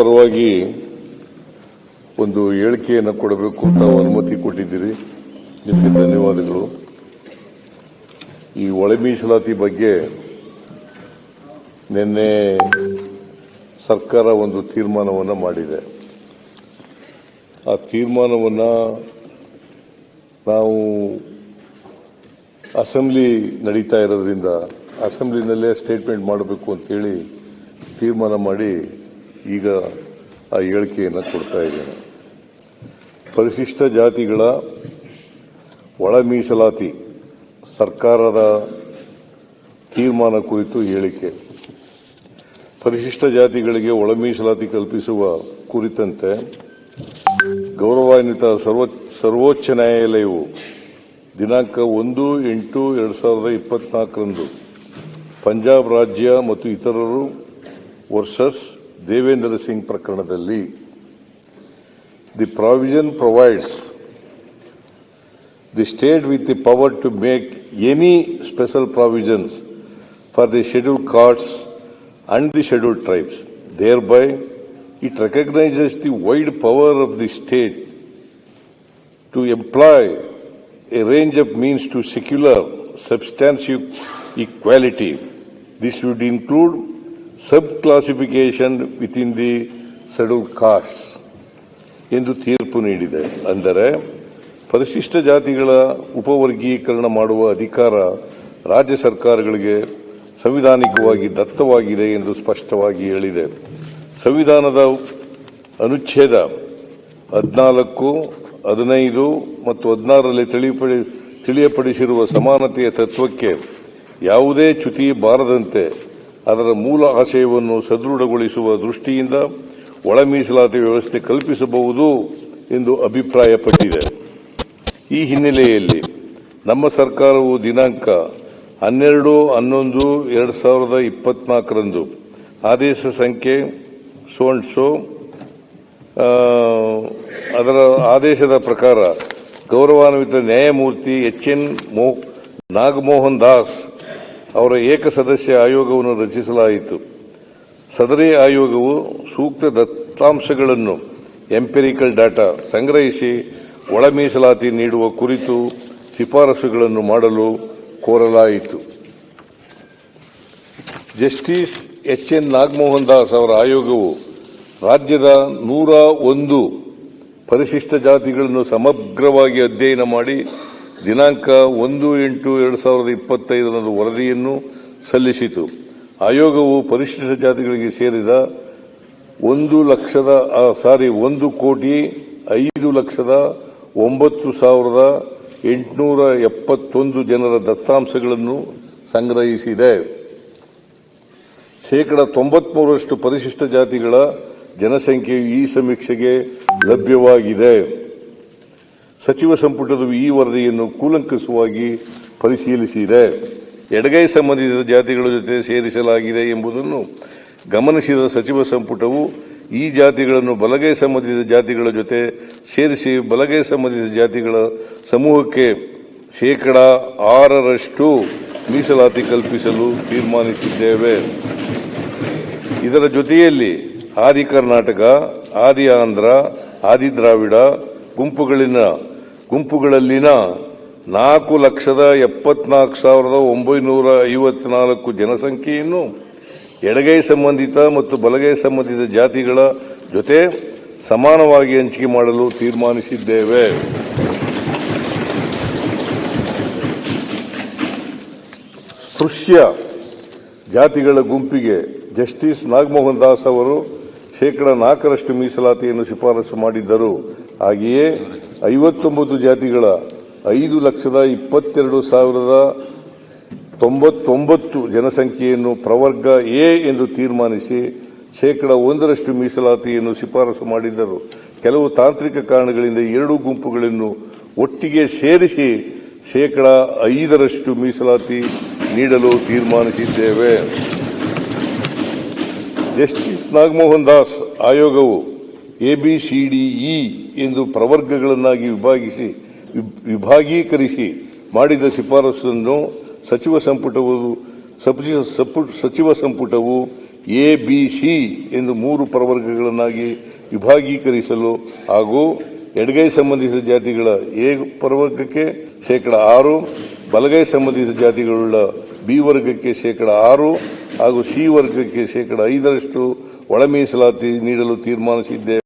ಪರವಾಗಿ ಒಂದು ಹೇಳಿಕೆಯನ್ನು ಕೊಡಬೇಕು ತಾವು ಅನುಮತಿ ಕೊಟ್ಟಿದ್ದೀರಿ. ನಿಮಗೆ ಧನ್ಯವಾದಗಳು. ಈ ಒಳ ಮೀಸಲಾತಿ ಬಗ್ಗೆ ನಿನ್ನೆ ಸರ್ಕಾರ ಒಂದು ತೀರ್ಮಾನವನ್ನು ಮಾಡಿದೆ. ಆ ತೀರ್ಮಾನವನ್ನು ನಾವು ಅಸೆಂಬ್ಲಿ ನಡೀತಾ ಇರೋದ್ರಿಂದ, ಅಸೆಂಬ್ಲಿನಲ್ಲೇ ಸ್ಟೇಟ್ಮೆಂಟ್ ಮಾಡಬೇಕು ಅಂತೇಳಿ ತೀರ್ಮಾನ ಮಾಡಿ ಈಗ ಆ ಹೇಳಿಕೆಯನ್ನು ಕೊಡ್ತಾ ಇದ್ದೇನೆ. ಪರಿಶಿಷ್ಟ ಜಾತಿಗಳ ಒಳ ಮೀಸಲಾತಿ ಸರ್ಕಾರದ ತೀರ್ಮಾನ ಕುರಿತು ಹೇಳಿಕೆ. ಪರಿಶಿಷ್ಟ ಜಾತಿಗಳಿಗೆ ಒಳ ಮೀಸಲಾತಿ ಕಲ್ಪಿಸುವ ಕುರಿತಂತೆ ಗೌರವಾನ್ವಿತ ಸರ್ವ- ಸರ್ವೋಚ್ಚ ನ್ಯಾಯಾಲಯವು ದಿನಾಂಕ ಒಂದು ಎಂಟು ಎರಡು ಸಾವಿರದ ಇಪ್ಪತ್ನಾಲ್ಕರಂದು ಪಂಜಾಬ್ ರಾಜ್ಯ ಮತ್ತು ಇತರರು ವರ್ಸಸ್ ದೇವೇಂದ್ರ ಸಿಂಗ್ ಪ್ರಕರಣದಲ್ಲಿ the provision provides the state with the power to make any special provisions for the scheduled castes and the scheduled tribes thereby it recognises the wide power of the state to employ a range of means to secular substantive equality. This would include subclassification in the scheduled castes ಎಂದು ತೀರ್ಪು ನೀಡಿದೆ. ಅಂದರೆ, ಪರಿಶಿಷ್ಟ ಜಾತಿಗಳ ಉಪವರ್ಗೀಕರಣ ಮಾಡುವ ಅಧಿಕಾರ ರಾಜ್ಯ ಸರ್ಕಾರಗಳಿಗೆ ಸಂವಿಧಾನಿಕವಾಗಿ ದತ್ತವಾಗಿದೆ ಎಂದು ಸ್ಪಷ್ಟವಾಗಿ ಹೇಳಿದೆ. ಸಂವಿಧಾನದ ಅನುಚ್ಛೇದ ಹದಿನಾಲ್ಕು, ಹದಿನೈದು ಮತ್ತು ಹದಿನಾರರಲ್ಲಿ ತಿಳಿಯಪಡಿಸಿರುವ ಸಮಾನತೆಯ ತತ್ವಕ್ಕೆ ಯಾವುದೇ ಚ್ಯುತಿ ಬಾರದಂತೆ ಅದರ ಮೂಲ ಆಶಯವನ್ನು ಸದೃಢಗೊಳಿಸುವ ದೃಷ್ಟಿಯಿಂದ ಒಳ ಮೀಸಲಾತಿ ವ್ಯವಸ್ಥೆ ಕಲ್ಪಿಸಬಹುದು ಎಂದು ಅಭಿಪ್ರಾಯಪಟ್ಟಿದೆ. ಈ ಹಿನ್ನೆಲೆಯಲ್ಲಿ ನಮ್ಮ ಸರ್ಕಾರವು ದಿನಾಂಕ ಹನ್ನೆರಡು ಹನ್ನೊಂದು ಎರಡು ಸಾವಿರದ ಇಪ್ಪತ್ನಾಲ್ಕರಂದು ಆದೇಶ ಸಂಖ್ಯೆ ಸೋಂಡ್ಸೋ ಆ, ಅದರ ಆದೇಶದ ಪ್ರಕಾರ ಗೌರವಾನ್ವಿತ ನ್ಯಾಯಮೂರ್ತಿ ಎಚ್ ಎನ್ ನಾಗಮೋಹನ್ ದಾಸ್ ಅವರ ಏಕಸದಸ್ಯ ಆಯೋಗವನ್ನು ರಚಿಸಲಾಯಿತು. ಸದರಿ ಆಯೋಗವು ಸೂಕ್ತ ದತ್ತಾಂಶಗಳನ್ನು ಎಂಪೆರಿಕಲ್ ಡಾಟಾ ಸಂಗ್ರಹಿಸಿ ಒಳ ಮೀಸಲಾತಿ ನೀಡುವ ಕುರಿತು ಶಿಫಾರಸುಗಳನ್ನು ಮಾಡಲು ಕೋರಲಾಯಿತು. Justice H N Nagamohan Das ಅವರ ಆಯೋಗವು ರಾಜ್ಯದ ನೂರ ಒಂದು ಪರಿಶಿಷ್ಟ ಜಾತಿಗಳನ್ನು ಸಮಗ್ರವಾಗಿ ಅಧ್ಯಯನ ಮಾಡಿ ದಿನಾಂಕ ಒಂದು ಎಂಟು ಎರಡು ಸಾವಿರದ ಇಪ್ಪತ್ತೈದರಂದು ವರದಿಯನ್ನು ಸಲ್ಲಿಸಿತು. ಆಯೋಗವು ಪರಿಶಿಷ್ಟ ಜಾತಿಗಳಿಗೆ ಸೇರಿದ ಒಂದು ಲಕ್ಷದ ಸಾರಿ, ಒಂದು ಕೋಟಿ ಐದು ಲಕ್ಷದ ಒಂಬತ್ತು ಸಾವಿರದ ಎಂಟುನೂರ ಎಪ್ಪತ್ತೊಂದು ಜನರ ದತ್ತಾಂಶಗಳನ್ನು ಸಂಗ್ರಹಿಸಿದೆ. ಶೇಕಡ ತೊಂಬತ್ಮೂರರಷ್ಟು ಪರಿಶಿಷ್ಟ ಜಾತಿಗಳ ಜನಸಂಖ್ಯೆಯು ಈ ಸಮೀಕ್ಷೆಗೆ ಲಭ್ಯವಾಗಿದೆ. ಸಚಿವ ಸಂಪುಟದ ಈ ವರದಿಯನ್ನು ಕೂಲಂಕಷವಾಗಿ ಪರಿಶೀಲಿಸಿದೆ. ಎಡಗೈ ಸಂಬಂಧಿತ ಜಾತಿಗಳ ಜೊತೆ ಸೇರಿಸಲಾಗಿದೆ ಎಂಬುದನ್ನು ಗಮನಿಸಿದ ಸಚಿವ ಸಂಪುಟವು ಈ ಜಾತಿಗಳನ್ನು ಬಲಗೈ ಸಂಬಂಧಿತ ಜಾತಿಗಳ ಜೊತೆ ಸೇರಿಸಿ ಬಲಗೈ ಸಂಬಂಧಿತ ಜಾತಿಗಳ ಸಮೂಹಕ್ಕೆ ಶೇಕಡ ಆರರಷ್ಟು ಮೀಸಲಾತಿ ಕಲ್ಪಿಸಲು ತೀರ್ಮಾನಿಸಿದ್ದೇವೆ. ಇದರ ಜೊತೆಯಲ್ಲಿ ಆದಿ ಕರ್ನಾಟಕ, ಆದಿ ಆಂಧ್ರ, ಆದಿ ದ್ರಾವಿಡ ಗುಂಪುಗಳಿನ ಗುಂಪುಗಳಲ್ಲಿನ ನಾಲ್ಕು ಲಕ್ಷದ ಎಪ್ಪತ್ನಾಲ್ಕು ಸಾವಿರದ ಒಂಬೈನೂರ ಐವತ್ನಾಲ್ಕು ಜನಸಂಖ್ಯೆಯನ್ನು ಎಡಗೈ ಸಂಬಂಧಿತ ಮತ್ತು ಬಲಗೈ ಸಂಬಂಧಿತ ಜಾತಿಗಳ ಜೊತೆ ಸಮಾನವಾಗಿ ಹಂಚಿಕೆ ಮಾಡಲು ತೀರ್ಮಾನಿಸಿದ್ದೇವೆ. ಸ್ಪೃಶ್ಯ ಜಾತಿಗಳ ಗುಂಪಿಗೆ ಜಸ್ಟಿಸ್ ನಾಗಮೋಹನ್ ದಾಸ್ ಅವರು ಶೇಕಡ ನಾಲ್ಕರಷ್ಟು ಮೀಸಲಾತಿಯನ್ನು ಶಿಫಾರಸು ಮಾಡಿದ್ದರು. ಹಾಗೆಯೇ ಐವತ್ತೊಂಬತ್ತು ಜಾತಿಗಳ ಐದು ಲಕ್ಷದ ಇಪ್ಪತ್ತೆರಡು ಸಾವಿರದ ತೊಂಬತ್ತೊಂಬತ್ತು ಜನಸಂಖ್ಯೆಯನ್ನು ಪ್ರವರ್ಗ ಎ ಎಂದು ತೀರ್ಮಾನಿಸಿ ಶೇಕಡ ಒಂದರಷ್ಟು ಮೀಸಲಾತಿಯನ್ನು ಶಿಫಾರಸು ಮಾಡಿದ್ದರು. ಕೆಲವು ತಾಂತ್ರಿಕ ಕಾರಣಗಳಿಂದ ಎರಡೂ ಗುಂಪುಗಳನ್ನು ಒಟ್ಟಿಗೆ ಸೇರಿಸಿ ಶೇಕಡ ಐದರಷ್ಟು ಮೀಸಲಾತಿ ನೀಡಲು ತೀರ್ಮಾನಿಸಿದ್ದೇವೆ. ಜಸ್ಟಿಸ್ ನಾಗಮೋಹನ್ ದಾಸ್ ಆಯೋಗವು ಎಬಿಸಿಡಿಇ ಎಂದು ಪ್ರವರ್ಗಗಳನ್ನಾಗಿ ವಿಭಾಗಿಸಿ ವಿಭಾಗೀಕರಿಸಿ ಮಾಡಿದ ಶಿಫಾರಸನ್ನು ಸಚಿವ ಸಂಪುಟವು ಸಚಿವ ಸಂಪುಟವು ಎ, ಬಿ, ಸಿ ಎಂದು ಮೂರು ಪ್ರವರ್ಗಗಳನ್ನಾಗಿ ವಿಭಾಗೀಕರಿಸಲು ಹಾಗೂ ಎಡಗೈ ಸಂಬಂಧಿಸಿದ ಜಾತಿಗಳ ಎ ಪ್ರವರ್ಗಕ್ಕೆ ಶೇಕಡ ಆರು, ಬಲಗೈ ಸಂಬಂಧಿಸಿದ ಜಾತಿಗಳುಳ್ಳ ಬಿ ವರ್ಗಕ್ಕೆ ಶೇಕಡ ಆರು ಹಾಗೂ ಸಿ ವರ್ಗಕ್ಕೆ ಶೇಕಡ ಐದರಷ್ಟು ಒಳ ಮೀಸಲಾತಿ ನೀಡಲು ತೀರ್ಮಾನಿಸಿದ್ದೇವೆ.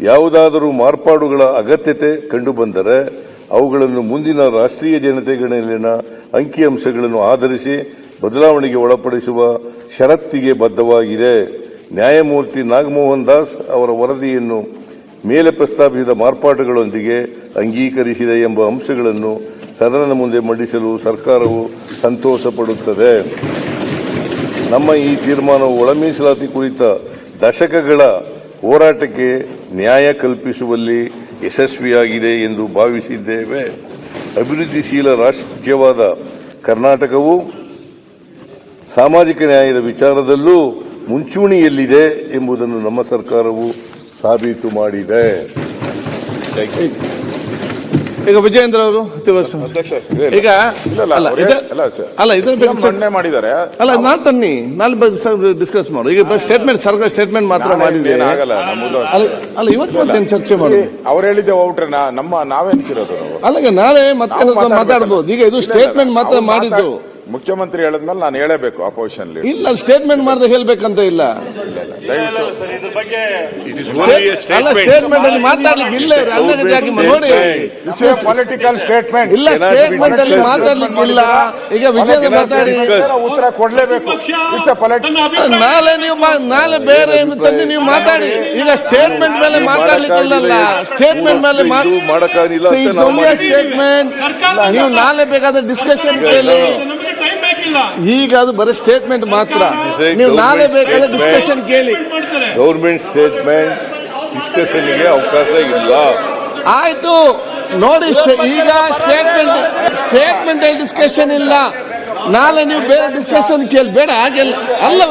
ಯಾವುದಾದರೂ ಮಾರ್ಪಾಡುಗಳ ಅಗತ್ಯತೆ ಕಂಡುಬಂದರೆ ಅವುಗಳನ್ನು ಮುಂದಿನ ರಾಷ್ಟ್ರೀಯ ಜನತೆಗಳಲ್ಲಿನ ಅಂಕಿಅಂಶಗಳನ್ನು ಆಧರಿಸಿ ಬದಲಾವಣೆಗೆ ಒಳಪಡಿಸುವ ಷರತ್ತಿಗೆ ಬದ್ಧವಾಗಿದೆ. ನ್ಯಾಯಮೂರ್ತಿ ನಾಗಮೋಹನ್ ದಾಸ್ ಅವರ ವರದಿಯನ್ನು ಮೇಲೆ ಪ್ರಸ್ತಾಪಿಸಿದ ಮಾರ್ಪಾಟುಗಳೊಂದಿಗೆ ಅಂಗೀಕರಿಸಿದೆ ಎಂಬ ಅಂಶಗಳನ್ನು ಸದನದ ಮುಂದೆ ಮಂಡಿಸಲು ಸರ್ಕಾರವು ಸಂತೋಷ ಪಡುತ್ತದೆ ನಮ್ಮ ಈ ತೀರ್ಮಾನವು ಒಳಮೀಸಲಾತಿ ಕುರಿತ ದಶಕಗಳ ಹೋರಾಟಕ್ಕೆ ನ್ಯಾಯ ಕಲ್ಪಿಸುವಲ್ಲಿ ಯಶಸ್ವಿಯಾಗಿದೆ ಎಂದು ಭಾವಿಸಿದ್ದೇವೆ. ಅಭಿವೃದ್ಧಿಶೀಲ ರಾಜ್ಯವಾದ ಕರ್ನಾಟಕವು ಸಾಮಾಜಿಕ ನ್ಯಾಯದ ವಿಚಾರದಲ್ಲೂ ಮುಂಚೂಣಿಯಲ್ಲಿದೆ ಎಂಬುದನ್ನು ನಮ್ಮ ಸರ್ಕಾರವು ಸಾಬೀತು ಮಾಡಿದೆ. ಈಗ ವಿಜಯೇಂದ್ರ ಅವರು ಈಗ ಅಲ್ಲ ಇದನ್ನ. ಮಾಡಿದ್ದಾರೆ. ಅಲ್ಲ ನಾನ್ ತನ್ನಿ ನಾಳೆ ಡಿಸ್ಕಸ್ ಮಾಡು. ಈಗ ಸ್ಟೇಟ್ಮೆಂಟ್ ಸರ್ಕಾರ ಸ್ಟೇಟ್ಮೆಂಟ್ ಮಾತ್ರ ಮಾಡಿದ್ರೆ ಮಾಡಿದೆ ಅಲ್ಲ ಇವತ್ತು ಚರ್ಚೆ ಮಾಡಿ ಅವ್ರು ಹೇಳಿದ್ದೆ ಹೋಗ್ಬಿಟ್ರೆ ನಾ- ನಮ್ಮ ನಾವೇನ್ಕಿರೋದು ನಾವು? ಅಲ್ಲ ನಾಳೆ ಮತ್ತೆ ಮಾತಾಡಬಹುದು. ಮಾತಾಡ್ಬೋದು. ಈಗ ಇದು ಸ್ಟೇಟ್ಮೆಂಟ್ ಮಾತ್ರ ಮಾಡಿದ್ದು. ಮುಖ್ಯಮಂತ್ರಿ ಹೇಳಿದ್ಮೇಲೆ ನಾನು ಹೇಳಬೇಕು ಅಪೋಸಿಷನ್ ಇಲ್ಲ ಸ್ಟೇಟ್ಮೆಂಟ್ ಮಾಡಿದ್ರೆ ಹೇಳ್ಬೇಕಂತ ಇಲ್ಲ ದಯವಿಟ್ಟು ಅಲ್ಲ ಸ್ಟೇಟ್ಮೆಂಟ್ ಅಲ್ಲಿ ಮಾತಾಡ್ಲಿಕ್ಕೆ ಇಲ್ಲ ಅಲ್ಲದ ಜಾಗ ನೋಡಿ. ಪೊಲಿಟಿಕಲ್ ಸ್ಟೇಟ್ಮೆಂಟ್ ಇಲ್ಲ ಸ್ಟೇಟ್ಮೆಂಟ್ ಅಲ್ಲಿ ಮಾತಾಡ್ಲಿಕ್ಕೆ ಇಲ್ಲ. ಈಗ ವಿಜಯ ಮಾತಾಡಿ. ಉತ್ತರ ಕೊಡ್ಲೇಬೇಕು. ಇಟ್ಸ್ ಎ ಪೊಲಿಟಿಕಲ್ ನಾಳೆ ನೀವು ಮಾ- ನಾಳೆ ಬೇರೆ ಏನು ತಂದು ನೀವು ಮಾತಾಡಿ. ಈಗ ಸ್ಟೇಟ್ಮೆಂಟ್ ಮೇಲೆ ಮಾತಾಡ್ಲಿಕ್ಕಿಲ್ಲಲ್ಲ ಸ್ಟೇಟ್ಮೆಂಟ್ ಮೇಲೆ ಮಾಡಕ್ಕಾಗಿಲ್ಲ. ಸ್ಟೇಟ್ಮೆಂಟ್ ನೀವು ನಾಳೆ ಬೇಕಾದ ಡಿಸ್ಕಷನ್ ಕೇಳಿ. ಈಗ ಅದು ಬರೀ ಸ್ಟೇಟ್ಮೆಂಟ್ ಮಾತ್ರ. ನೀವು ನಾಳೆ government ಬೇಕಾದ್ರೆ ಡಿಸ್ಕಷನ್ ಕೇಳಿ. ಗೌರ್ಮೆಂಟ್ ಸ್ಟೇಟ್ಮೆಂಟ್ ಡಿಸ್ಕಷನ್ಗೆ ಅವಕಾಶ ಇಲ್ಲ ಆಯ್ತು. ನೋಡಿ ಈಗ ಸ್ಟೇಟ್ಮೆಂಟ್ ಸ್ಟೇಟ್ಮೆಂಟ್ ಅಲ್ಲಿ ಡಿಸ್ಕಷನ್ ಇಲ್ಲ. ನಾಳೆ ನೀವು ಬೇರೆ ಡಿಸ್ಕಷನ್ ಕೇಳಿ. ಬೇಡ ಹಾಗೆಲ್ಲ ಅಲ್ಲ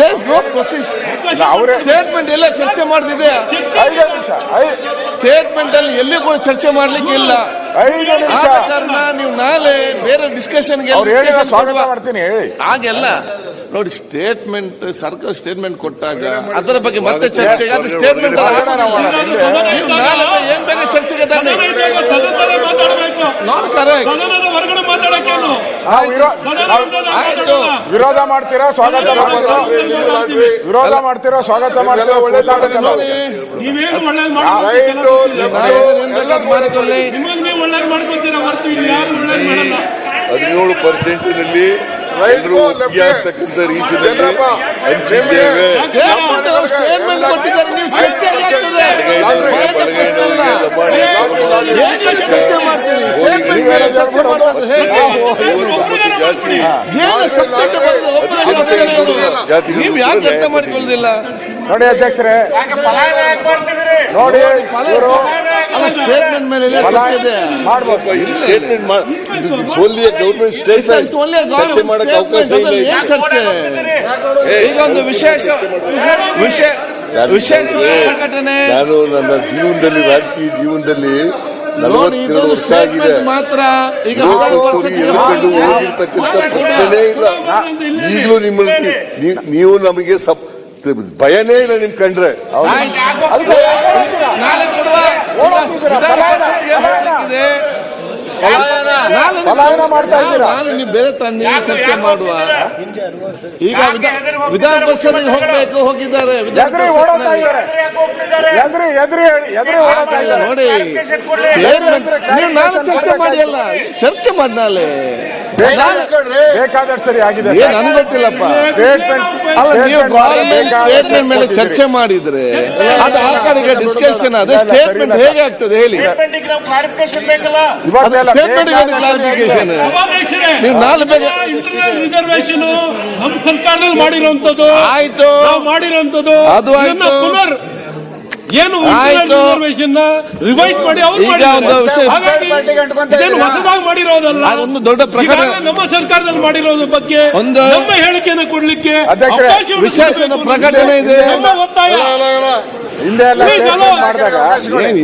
ದೇಸ್ ನೋ ಪ್ರೊಸೆಸ್ ಅವರ ಸ್ಟೇಟ್ಮೆಂಟ್ ಎಲ್ಲ ಚರ್ಚೆ ಮಾಡ್ತಿದೆ. ಐದು ನಿಮಿಷ ಸ್ಟೇಟ್ಮೆಂಟ್ ಅಲ್ಲಿ ಎಲ್ಲಿ ಕೂಡ ಚರ್ಚೆ ಮಾಡ್ಲಿಕ್ಕೆ ಇಲ್ಲ ಐದು ನಿಮಿಷ. ಆದ ಕಾರಣ ನೀವು ನಾಳೆ ಬೇರೆ ಡಿಸ್ಕಷನ್ ಅವ್ರು ಹೇಳಿ ಸ್ವಾಗತ ಮಾಡ್ತೀನಿ ಹೇಳಿ. ಹಾಗೆಲ್ಲ. ನೋಡಿ ಸ್ಟೇಟ್ಮೆಂಟ್ ಸರ್ಕಾರ ಸ್ಟೇಟ್ಮೆಂಟ್ ಕೊಟ್ಟಾಗ ಅದರ ಬಗ್ಗೆ ಮತ್ತೆ ಚರ್ಚೆಗೆ ಅದು ಸ್ಟೇಟ್ಮೆಂಟ್ ಏನ್ ಬೇಕಾದ್ರೆ ಚರ್ಚೆಗೆ ಮಾತಾಡಬೇಕು. ನಾಟ್ ಕರೆಕ್ಟ್ ನಾವು ವಿರೋ- ನಾವು ವಿರೋಧ ಆಯ್ತು. ವಿರೋಧ ಮಾಡ್ತೀರಾ? ಸ್ವಾಗತ ಮಾಡ್ತೀರಾ? ವಿರೋಧ ಮಾಡ್ತೀರಾ? ಸ್ವಾಗತ ಮಾಡ್ತೀರಾ? ಒಳ್ಳೆ ನೋಡಿ ನೀವೇನು ಒಳ್ಳೇದು ರೈಟು, ಮಾಡ್ಕೊಳ್ಳಿ. ಹದಿನೇಳು ಪರ್ಸೆಂಟ್ನಲ್ಲಿ ನಲ್ಲಿ ಆಗ್ತಕ್ಕಂಥ ರೀತಿಯಲ್ಲಿ ಹಂಚಿದ್ದೇವೆ ನೀವು ಯಾಕೆ ಅರ್ಥ ಮಾಡ್ಕೊಳ್ಳೋದಿಲ್ಲ? ನೋಡಿ ಅಧ್ಯಕ್ಷರೇ ನೋಡಿ ಸ್ಟೇಟ್ಮೆಂಟ್ ಮೇಲೆ ಎಲ್ಲ ಚರ್ಚೆ ಇದೆ. ಮಾಡ್ಬೇಕು. ಸ್ಟೇಟ್ಮೆಂಟ್ ಓನ್ಲಿ ಗೌರ್ಮೆಂಟ್ ಸ್ಟೇಟ್ಮೆಂಟ್ ಚರ್ಚೆ government ಮಾಡಕ್ಕೆ ಅವಕಾಶ. ಇಲ್ಲ. ಚರ್ಚೆ? ವಿಶೇಷ ವಿಶೇಷ ವಿಶೇಷ ನಾನು ನನ್ನ ಜೀವನದಲ್ಲಿ ರಾಜಕೀಯ ಜೀವನದಲ್ಲಿ ನಲವತ್ತೆರಡು ವರ್ಷ ಆಗಿದೆ. ಮಾತ್ರ. ಈಗ ಹೇಳ್ಕೊಂಡು ಪ್ರಶ್ನೆನೇ ಇಲ್ಲ. ಈಗಲೂ ನಿಮ್ಮ ನೀವು ನಮಗೆ ಸಪ್- ಭಯನೇ ಇಲ್ಲ ನಿಮ್ ಕಂಡ್ರೆ. ನಾಳೆ ನೀವು- ಪಲಾಯನ. ಮಾಡ್ತಾ ಇದ್ದೀರಾ? ನಾಳೆ ನೀವು ಬೇರೆ ತನ್ನಿ ಚರ್ಚೆ ಮಾಡುವ? ಈಗ ವಿಧಾ- ವಿಧಾನ ಪರಿಷತ್ ಹೋಗ್ಬೇಕು ಹೋಗಿದ್ದಾರೆ ಎದ್ರಿ. ಇದ್ದಾರೆ. ಎದ್ರಿ ಎದ್ರಿ ಎದ್ರಿ ಓಡೋತಾ ಅಲ್ಲ, ಇದ್ದಾರೆ. ನೋಡಿ ಬೇರೆ ನಾನು ಚರ್ಚೆ clarification ಮಾಡಿ ಅಲ್ಲ ಚರ್ಚೆ ಮಾಡಿ ನಾಳೆ ಬೇಕಾದಷ್ಟು ಸರಿ ಆಗಿದೆ ನನ್ ಗೊತ್ತಿಲ್ಲಪ್ಪ? ಸ್ಟೇಟ್ಮೆಂಟ್ ಅಲ್ಲ ನೀವು ಸ್ಟೇಟ್ಮೆಂಟ್ ಮೇಲೆ ಚರ್ಚೆ ಮಾಡಿದ್ರೆ ಅದು ಆ ಕಡೆಗೆ ಡಿಸ್ಕಷನ್ ಅದೇ ಸ್ಟೇಟ್ಮೆಂಟ್. ಹೇಗೆ ಆಗ್ತದೆ ಹೇಳಿ. ಕ್ಲಾರಿಫಿಕೇಶನ್ ಬೇಕಲ್ಲ? ಇವತ್ತೆಲ್ಲ ಸ್ಟೇಟ್ಮೆಂಟ್ ಕ್ಲಾರಿಫಿಕೇಶನ್ ನೀವು ಇಂಟರ್ನಲ್ ರಿಸರ್ವೇಶನ್ ನಮ್ಮ ಸರ್ಕಾರದಲ್ಲಿ ಮಾಡಿರುವಂತದ್ದು ಆಯ್ತು. ನಾವು ಮಾಡಿರುವಂತದ್ದು ಅದು ಆಯ್ತು. ಪುನರ್ ಏನು. ರಿಸರ್ವೇಶನ್ ರಿವೈಸ್ ಮಾಡಿ ಅವ್ರು ಹೊಸದಾಗಿ ಮಾಡಿರೋದಲ್ಲ. ಒಂದು ದೊಡ್ಡ ಪ್ರಕರಣ. ನಮ್ಮ ಸರ್ಕಾರದಲ್ಲಿ ಮಾಡಿರೋದ್ರ ಬಗ್ಗೆ ಒಂದು- ನಮ್ಮ ಹೇಳಿಕೆಯನ್ನು ಕೊಡ್ಲಿಕ್ಕೆ ವಿಶೇಷ ಪ್ರಕಟಣೆ ಇದೆ. ಒತ್ತಾಯ. ಹಿಂದೆ ಎಲ್ಲ. ಮಾಡಿದಾಗ